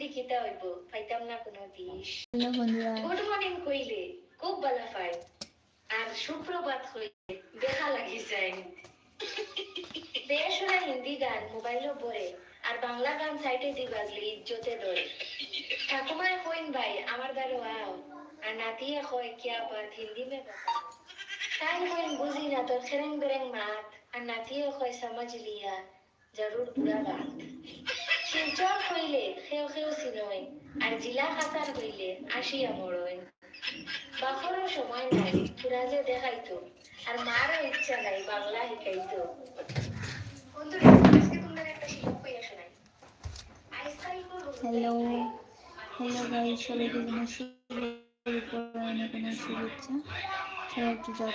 দি খিতা হইব পাইতাম না কোনো দিশ গুড মর্নিং কইলে খুব ভালো পাই আর সুপ্রভাত হইলে দেখা লাগি যায়। বেসুরা হিন্দি গান মোবাইলও পড়ে আর বাংলা গান সাইটে দি বাজলে ইজ্জতে ধরে। ঠাকুমায় কইন ভাই আমার দ্বারা আও। আর নাতিয়ে কয় কিয়া বাত হিন্দি মে তাই কইন বুঝি না তোর খেরেং বেরেং মাত। আর নাতিয়ে কয় সমাজ লিয়া জরুর বুড়া বাত। শিলচর হইলে খেও খেও চিনয় আর জিলা খাতার হইলে আসিয়া মরয় বাপরও সময় নাই যে দেখাইতো আর মারও ইচ্ছা নাই বাংলা শিখাইতো বন্ধুরা আজকে তোমাদের একটা শিল্প কইয়া শোনাই হ্যালো হ্যালো গাইস সবাইকে জানাই শুভেচ্ছা সবাই একটু জব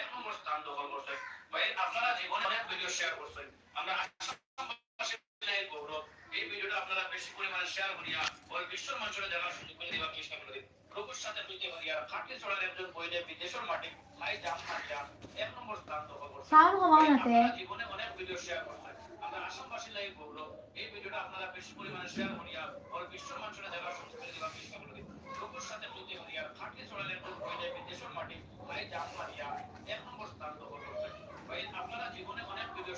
একটু জব যুক্ত হয় আপনারা জীবনে অনেক ভিডিও শেয়ার করছেন। আমরা গৌরব এই ভিডিওটা আপনারা বেশি পরিমাণে শেয়ার করিয়া ওই বিশ্বর মঞ্চে দেখার সুযোগ করে দেওয়ার চেষ্টা করে দিন রঘুর সাথে হইতে পারিয়া খাটে চড়ার একজন বইলে বিদেশের মাটি হাই জাম মারিয়া এক নম্বর স্থান দখল করছে সাউন্ড কমাও না তে। আপনারা জীবনে অনেক ভিডিও শেয়ার করছেন। আমরা আসামবাসী লাইভ গৌরব এই ভিডিওটা আপনারা বেশি পরিমাণে শেয়ার করিয়া ওই বিশ্বর মঞ্চে দেখার সুযোগ করে দেওয়ার চেষ্টা করে দিন রঘুর সাথে হইতে পারিয়া খাটে চড়ার একজন বইলে বিদেশের মাটি হাই জাম মারিয়া এক নম্বর স্থান দখল করছে ভাই আপনারা জীবনে অনেক ভিডিও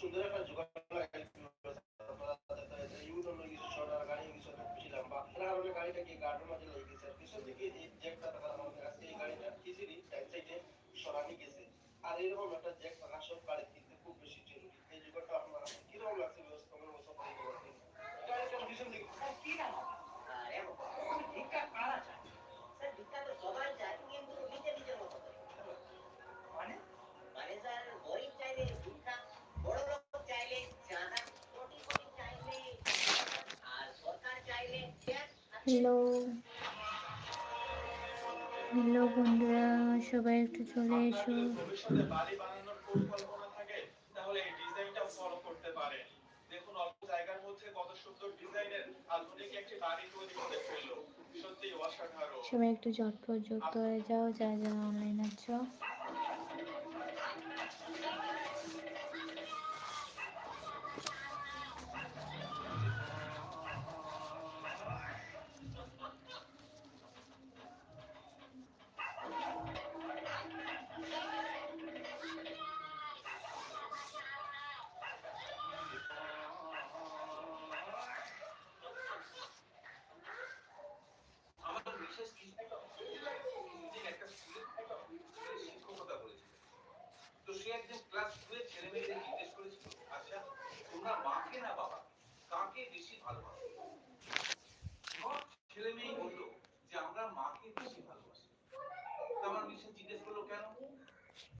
সুন্দর একটা যোগাযোগ দিল আপনারা যেটা ইউরো গাড়ি পিছনে মাঝে দিকে এই জ্যাকটা তারা আমাদের আজকে এই গাড়িটা ইজিলি এক গেছে। আর এরকম একটা জ্যাক থাকা হ্যালো হ্যালো বন্ধুরা সবাই একটু চলে এসো। ভবিষ্যতে বাড়ি বানানোর পরিকল্পনা থাকে তাহলে এই ডিজাইনটাও ফলো করতে পারে দেখুন অল্প জায়গার মধ্যে কত সুন্দর ডিজাইনের আধুনিক একটি বাড়ি তৈরি করে ফেলল সত্যি অসাধারণ সবাই একটু ঝটপট যুক্ত হয়ে যাও যারা যারা অনলাইন আছো। তো ছেলে মেয়েদের জিজ্ঞেস করেছিল আচ্ছা তোমরা মাকে না বাবা? কাকে বেশি ভালোবাসো?